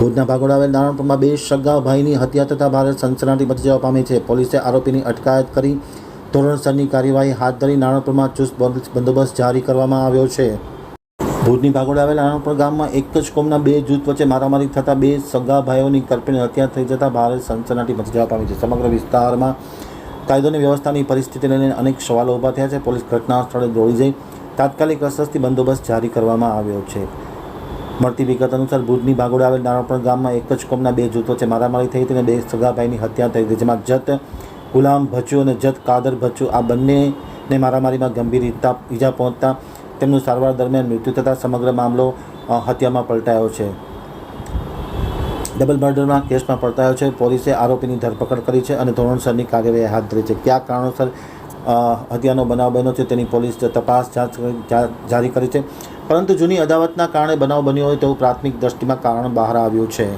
ભુજના ભાગોળ આવેલ નારણપુરમાં બે સગા ભાઈની હત્યા થતાં ભારે સનસનાટી મચી જવા પામી છે. પોલીસે આરોપીની અટકાયત કરી ધોરણસરની કાર્યવાહી હાથ ધરી નારણપુરમાં ચુસ્ત બંદ- બંદોબસ્ત જારી કરવામાં આવ્યો છે. ભુજની ભાગોળ આવેલ નારણપુર ગામમાં એક જ કોમના બે જૂથ વચ્ચે મારામારી થતાં બે સગા ભાઈઓની કરપીણ હત્યા થઈ જતાં ભારે સનસનાટી મચી જવા પામી છે. સમગ્ર વિસ્તારમાં કાયદોની વ્યવસ્થાની પરિસ્થિતિને લઈને અનેક સવાલો ઊભા થયા છે. પોલીસ ઘટના સ્થળે દોડી જઈ તાત્કાલિક અસરથી બંદોબસ્ત જારી કરવામાં આવ્યો છે. મળતી વિગત અનુસાર ભુજની ભાગોળે આવેલ નારણપણ ગામમાં એક જ કોમના બે જૂથો છે. મારામારી થઈ હતી અને બે સગાભાઈની હત્યા થઈ હતી, જેમાં જત ગુલામ ભચુ અને જત કાદર ભચુ આ બંનેને મારામારીમાં ગંભીર ઈજા પહોંચતા તેમનું સારવાર દરમિયાન મૃત્યુ થતાં સમગ્ર મામલો હત્યામાં પલટાયો છે. ડબલ મર્ડરના કેસમાં પલટાયો છે. પોલીસે આરોપીની ધરપકડ કરી છે અને ધોરણસરની કાર્યવાહી હાથ ધરી છે. કયા કારણોસર હત્યાનો બનાવ બન્યો છે, તેની પોલીસ તપાસ જારી કરી છે. પરંતુ જૂની અદાવતના કારણે બનાવ બન્યો હોય તેવું પ્રાથમિક દ્રષ્ટિમાં કારણ બહાર આવ્યું છે.